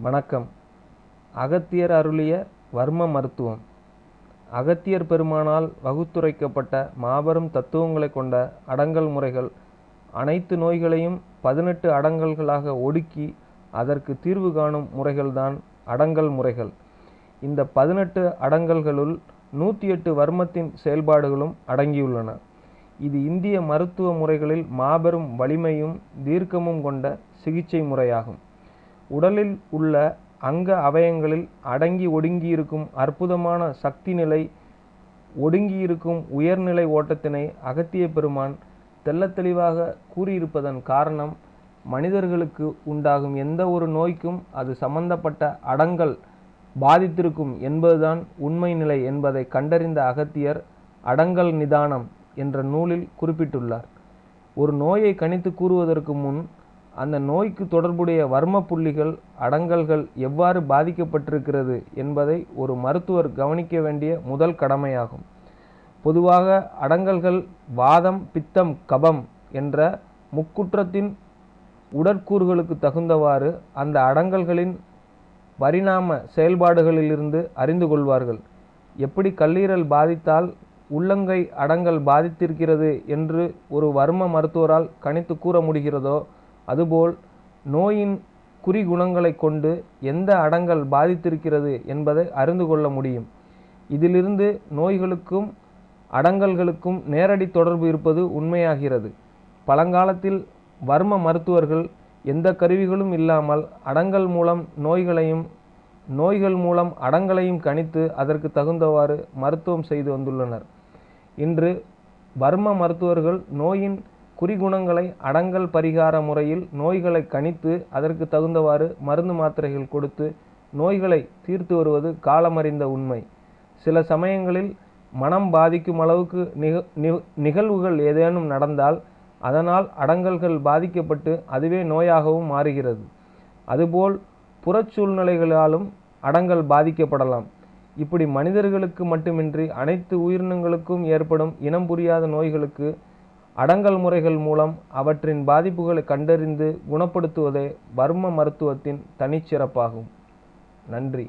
வணக்கம். அகத்தியர் அருளிய வர்ம மருத்துவம். அகத்தியர் பெருமானால் வகுத்துரைக்கப்பட்ட மாபெரும் தத்துவங்களைக் கொண்ட அடங்கல் முறைகள் அனைத்து நோய்களையும் பதினெட்டு அடங்கல்களாக ஒடுக்கி அதற்கு தீர்வு காணும் முறைகள்தான் அடங்கல் முறைகள். இந்த பதினெட்டு அடங்கல்களுள் நூற்றி எட்டு வர்மத்தின் செயல்பாடுகளும் அடங்கியுள்ளன. இது இந்திய மருத்துவ முறைகளில் மாபெரும் வலிமையும் தீர்க்கமும் கொண்ட சிகிச்சை முறையாகும். உடலில் உள்ள அங்க அவயங்களில் அடங்கி ஒடுங்கியிருக்கும் அற்புதமான சக்தி நிலை ஒடுங்கியிருக்கும் உயர்நிலை ஓட்டத்தினை அகத்திய பெருமான் தெள்ளத் தெளிவாக கூறியிருப்பதன் காரணம் மனிதர்களுக்கு உண்டாகும் எந்த ஒரு நோய்க்கும் அது சம்பந்தப்பட்ட அடங்கல் பாதித்திருக்கும் என்பதுதான் உண்மை நிலை என்பதை கண்டறிந்த அகத்தியர் அடங்கல் நிதானம் என்ற நூலில் குறிப்பிட்டுள்ளார். ஒரு நோயை கணித்து கூறுவதற்கு முன் அந்த நோய்க்கு தொடர்புடைய வர்ம புள்ளிகள் அடங்கல்கள் எவ்வாறு பாதிக்கப்பட்டிருக்கிறது என்பதை ஒரு மருத்துவர் கவனிக்க வேண்டிய முதல் கடமையாகும். பொதுவாக அடங்கல்கள் வாதம் பித்தம் கபம் என்ற முக்குற்றத்தின் உடற்கூறுகளுக்கு தகுந்தவாறு அந்த அடங்கல்களின் பரிணாம செயல்பாடுகளிலிருந்து அறிந்து கொள்வார்கள். எப்படி கல்லீரல் பாதித்தால் உள்ளங்கை அடங்கல் பாதித்திருக்கிறது என்று ஒரு வர்ம மருத்துவரால் கணித்து கூற முடிகிறதோ அதுபோல் நோயின் குறிகுணங்களை கொண்டு எந்த அடங்கல் பாதித்திருக்கிறது என்பதை அறிந்து கொள்ள முடியும். இதிலிருந்து நோய்களுக்கும் அடங்கல்களுக்கும் நேரடி தொடர்பு இருப்பது உண்மையாகிறது. பழங்காலத்தில் வர்ம மருத்துவர்கள் எந்த கருவிகளும் இல்லாமல் அடங்கல் மூலம் நோய்களையும் நோய்கள் மூலம் அடங்கலையும் கணித்து அதற்கு தகுந்தவாறு மருத்துவம் செய்து வந்துள்ளனர். இன்று வர்ம மருத்துவர்கள் நோயின் குறிகுணங்களை அடங்கல் பரிகார முறையில் நோய்களை கணித்து அதற்கு தகுந்தவாறு மருந்து மாத்திரைகள் கொடுத்து நோய்களை தீர்த்து வருவது காலமறிந்த உண்மை. சில சமயங்களில் மனம் பாதிக்கும் அளவுக்கு நிக நிகழ்வுகள் ஏதேனும் நடந்தால் அதனால் அடங்கல்கள் பாதிக்கப்பட்டு அதுவே நோயாகவும் மாறுகிறது. அதுபோல் புறச்சூழ்நிலைகளாலும் அடங்கல் பாதிக்கப்படலாம். இப்படி மனிதர்களுக்கு மட்டுமின்றி அனைத்து உயிரினங்களுக்கும் ஏற்படும் இனம் புரியாத நோய்களுக்கு அடங்கல் முறைகள் மூலம் அவற்றின் பாதிப்புகளை கண்டறிந்து குணப்படுத்துவதே வர்ம மருத்துவத்தின் தனிச்சிறப்பாகும். நன்றி.